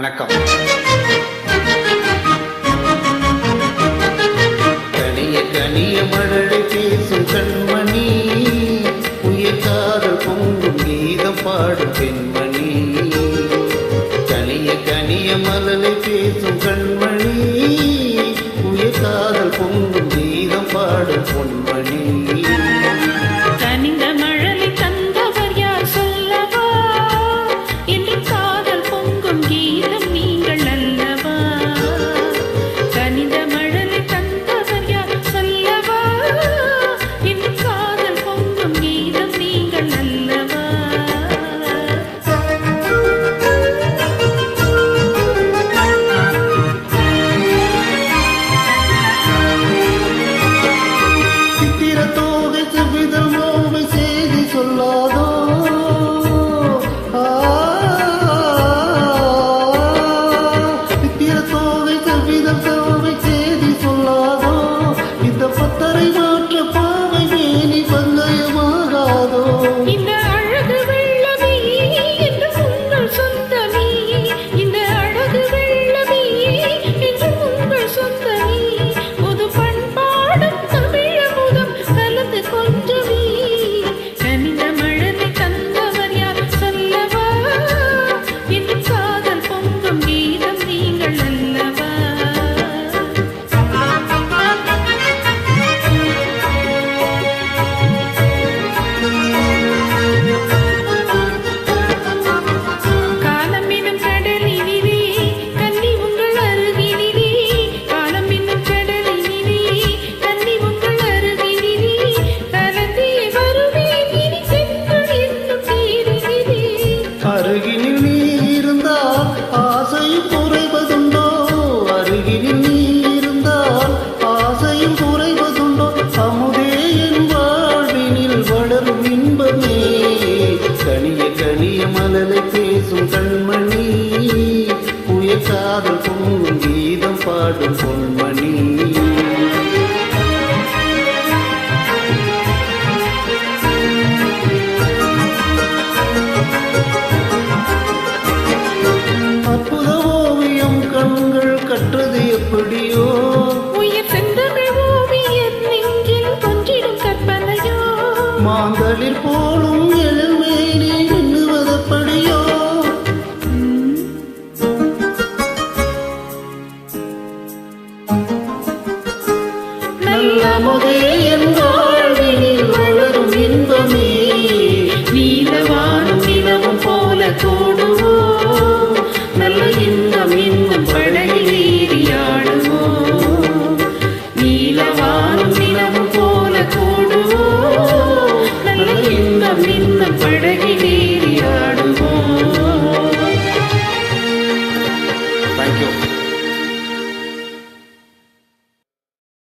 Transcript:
வணக்கம். தனிய தனிய மழலை பேசும் கண்மணி. உயிர் காதல் பொங்கும் கீதம் பாடும் பெண்மணி. தனிய தனிய மலலை பேசும் கண்மணி. can be the best. வீசும் கண்மணி புயல் சாதல் பொங்கும் கீதம் பாடும் பொன்மணி. அற்புத ஓவியம் கண்கள் கற்றது எப்படியோ? மாந்தளிர் போலும் நமதே